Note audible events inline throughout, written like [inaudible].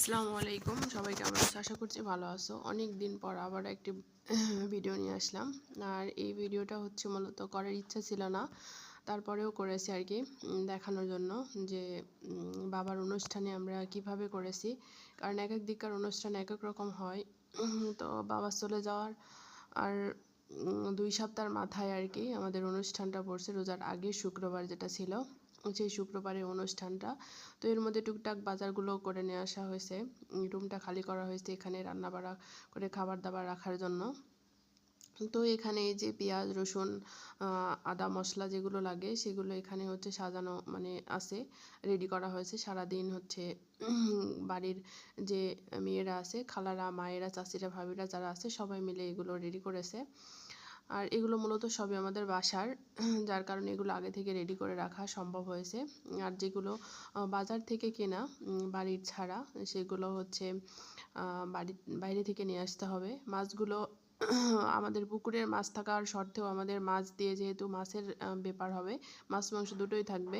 আসসালামু আলাইকুম। সবাই কেমন আছো? আশা করছি ভালো আছো। অনেক দিন পর আবার একটি ভিডিও নিয়ে আসলাম। আর এই ভিডিওটা হচ্ছে মূলত করার ইচ্ছা ছিল না, তারপরেও করেছি আর কি দেখানোর জন্য যে বাবার অনুষ্ঠানে আমরা কীভাবে করেছি। কারণ এক এক দিককার অনুষ্ঠান এক এক রকম হয়। তো বাবা চলে যাওয়ার আর দুই সপ্তাহের মাথায় আর কি আমাদের অনুষ্ঠানটা পড়ছে রোজার আগে শুক্রবার যেটা ছিল। সেই শুক্রবারের অনুষ্ঠানটা, তো এর মধ্যে টুকটাক বাজারগুলো করে নিয়ে আসা হয়েছে। রুমটা খালি করা হয়েছে এখানে রান্না বাড়া করে খাবার দাবার রাখার জন্য। তো এখানে এই যে পেঁয়াজ, রসুন আদা মশলা যেগুলো লাগে, সেগুলো এখানে হচ্ছে সাজানো মানে আছে রেডি করা হয়েছে। সারাদিন হচ্ছে বাড়ির যে মেয়েরা আছে, খালারা, মায়েরা চাচিরা ভাবিরা যারা আছে, সবাই মিলে এগুলো রেডি করেছে। আর এগুলো মূলত সবই আমাদের বাসার, [clears throat] যার কারণে এগুলো আগে থেকে রেডি করে রাখা সম্ভব হয়েছে। আর যেগুলো বাজার থেকে কেনা বাড়ির ছাড়া, সেগুলো হচ্ছে বাড়ি, বাইরে থেকে নিয়ে আসতে হবে। মাছগুলো, [clears throat] আমাদের পুকুরের মাছ থাকার সত্ত্বেও আমাদের মাছ দিয়ে যেহেতু মাছের ব্যাপার হবে, মাছ মাংস দুটোই থাকবে,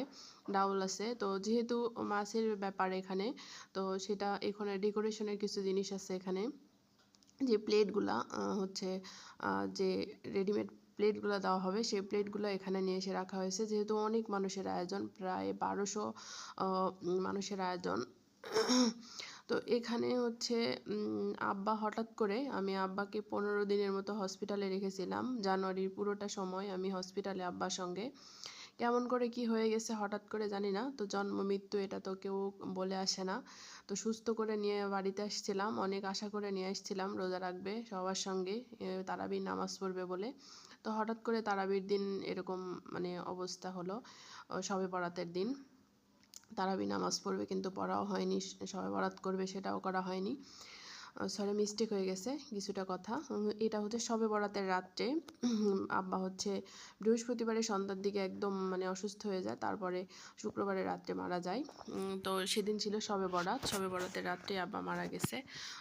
ডাউল আছে। তো যেহেতু মাছের ব্যাপার এখানে, তো সেটা এখানে ডেকোরেশনের কিছু জিনিস আছে এখানে। যে প্লেটগুলা হচ্ছে যে রেডিমেড প্লেটগুলো দেওয়া হবে, সেই প্লেটগুলো এখানে নিয়ে এসে রাখা হয়েছে। যেহেতু অনেক মানুষের আয়োজন, প্রায় বারোশো মানুষের আয়োজন। তো এখানে হচ্ছে আব্বা হঠাৎ করে, আমি আব্বাকে পনেরো দিনের মতো হসপিটালে রেখেছিলাম। জানুয়ারির পুরোটা সময় আমি হসপিটালে আব্বার সঙ্গে। কেমন করে কি হয়ে গেছে হঠাৎ করে জানি না। তো জন্ম, মৃত্যু এটা তো কেউ বলে আসে না। তো সুস্থ করে নিয়ে বাড়িতে আসছিলাম, অনেক আশা করে নিয়ে আসছিলাম, রোজা রাখবে সবার সঙ্গে তারাবির নামাজ পড়বে বলে। তো হঠাৎ করে তারাবির দিন এরকম মানে অবস্থা হলো সবে বরাতের দিন। তারাবি নামাজ পড়বে কিন্তু পড়াও হয়নি, সবে বরাত করবে সেটাও করা হয়নি। সরি মিস্টেক হয়ে গেছে কিছুটা কথা। এটা হচ্ছে সবে বরাতের রাত্রে আব্বা হচ্ছে বৃহস্পতিবারের সন্ধ্যার দিকে একদম মানে অসুস্থ হয়ে যায়, তারপরে শুক্রবারের রাত্রে মারা যায়। তো সেদিন ছিল সবে বরাত, সবে বরাতের রাত্রে আব্বা মারা গেছে।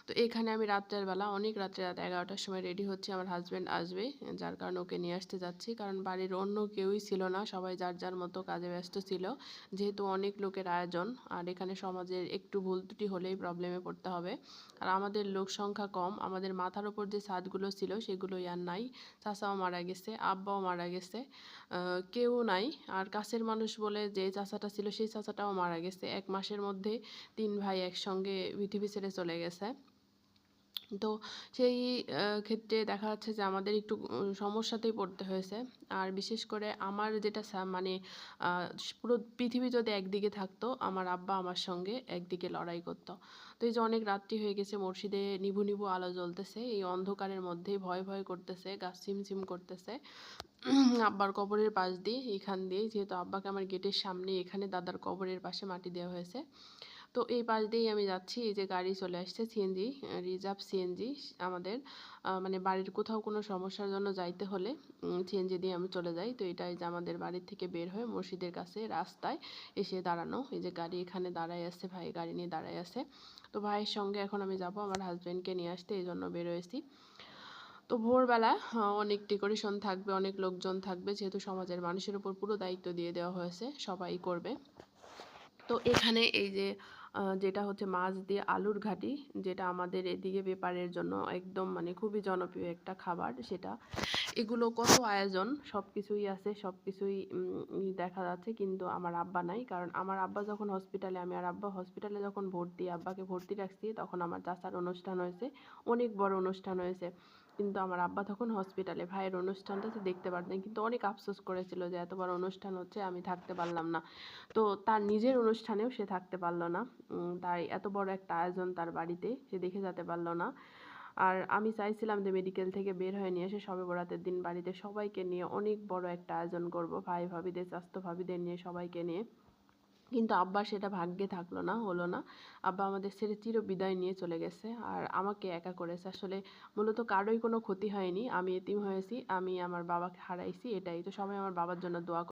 তো এখানে আমি রাত্রের বেলা, অনেক রাত্রে রাত এগারোটার সময় রেডি হচ্ছে, আমার হাজব্যান্ড আসবে, যার কারণে ওকে নিয়ে আসতে যাচ্ছি। কারণ বাড়ির অন্য কেউই ছিল না, সবাই যার যার মতো কাজে ব্যস্ত ছিল। যেহেতু অনেক লোকের আয়োজন, আর এখানে সমাজের একটু ভুল ত্রুটি হলেই প্রবলেমে পড়তে হবে। আর আমাদের লোক সংখ্যা কম, আমাদের মাথার ওপর যে ছাদগুলো ছিল সেগুলোই আর নাই। চাচাও মারা গেছে, আব্বাও মারা গেছে কেউ নাই। আর কাছের মানুষ বলে যে চাচাটা ছিল সেই চাচাটাও মারা গেছে। এক মাসের মধ্যে তিন ভাই একসঙ্গে পৃথিবী ছেড়ে চলে গেছে। তো সেই ক্ষেত্রে দেখা যাচ্ছে যে আমাদের একটু সমস্যাতেই পড়তে হয়েছে। আর বিশেষ করে আমার যেটা মানে পুরো পৃথিবী যদি একদিকে থাকতো, আমার আব্বা আমার সঙ্গে একদিকে লড়াই করতো। তো এই যে অনেক রাত্রি হয়ে গেছে, মসজিদে নিভু নিভু আলো জ্বলতেছে, এই অন্ধকারের মধ্যেই ভয় ভয় করতেছে গাছ ছিমছিম করতেছে। [clears throat] আব্বার কবরের পাশ দিয়ে, এখান দিয়ে, যেহেতু আব্বাকে আমার গেটের সামনে এখানে দাদার কবরের পাশে মাটি দেওয়া হয়েছে। তো এই পাশ দিয়েই আমি যাচ্ছি, এই যে গাড়ি চলে আসছে সিএনজি রিজার্ভ সিএনজি আমাদের। মানে বাড়ির কোথাও কোনো সমস্যার জন্য যাইতে হলে সিএনজি দিয়ে আমি চলে যাই। তো এটাই যে আমাদের বাড়ির থেকে বের হয়ে মসজিদের কাছে রাস্তায় এসে দাঁড়ানো। এই যে গাড়ি এখানে দাঁড়ায় আছে, ভাই গাড়ি নিয়ে দাঁড়ায় আছে। তো ভাইয়ের সঙ্গে এখন আমি যাব, আমার হাজব্যান্ডকে নিয়ে আসতে, এই জন্য বেরোয়েছি। তো ভোরবেলা অনেক ডেকোরেশন থাকবে, অনেক লোকজন থাকবে। যেহেতু সমাজের মানুষের উপর পুরো দায়িত্ব দিয়ে দেওয়া হয়েছে, সবাই করবে। তো এখানে এই যে যেটা হচ্ছে মাছ দিয়ে আলুর ঘাটি, যেটা আমাদের এদিকে ব্যাপারের জন্য একদম মানে খুবই জনপ্রিয় একটা খাবার সেটা। এগুলো কত আয়োজন সব কিছুই আছে সব কিছুই দেখা যাচ্ছে, কিন্তু আমার আব্বা নাই। কারণ আমার আব্বা যখন হসপিটালে আমি আর আব্বা হসপিটালে যখন ভর্তি, আব্বাকে ভর্তি রাখছি, তখন আমার চাচার অনুষ্ঠান হয়েছে, অনেক বড় অনুষ্ঠান হয়েছে। কিন্তু আমার আব্বা তখন হসপিটালে ভাইয়ের অনুষ্ঠানটা তো দেখতে পারতেন। কিন্তু অনেক আফসোস করেছিল যে, এত বড় অনুষ্ঠান হচ্ছে, আমি থাকতে পারলাম না। তো তার নিজের অনুষ্ঠানেও সে থাকতে পারল না। তাই এত বড় একটা আয়োজন তার বাড়িতে, সে দেখে যেতে পারল না। আর আমি চাইছিলাম যে মেডিকেল থেকে বের হয়ে নিয়ে এসে সবে বরাতের দিন বাড়িতে সবাইকে নিয়ে অনেক বড় একটা আয়োজন করব ভাই ভাবিদের স্বাস্থ্য ভাবিদের নিয়ে সবাইকে নিয়ে। কিন্তু আব্বা সেটা ভাগ্যে থাকল না, হলো না। আব্বা আমাদের ছেড়ে চির বিদায় নিয়ে চলে গেছে আর আমাকে একা করেছে। আসলে মূলত কারোই কোনো ক্ষতি হয়নি। আমি এতিম হয়েছি, আমি আমার বাবাকে হারাইছি, এটাই। তো সবাই আমার বাবার জন্য দোয়া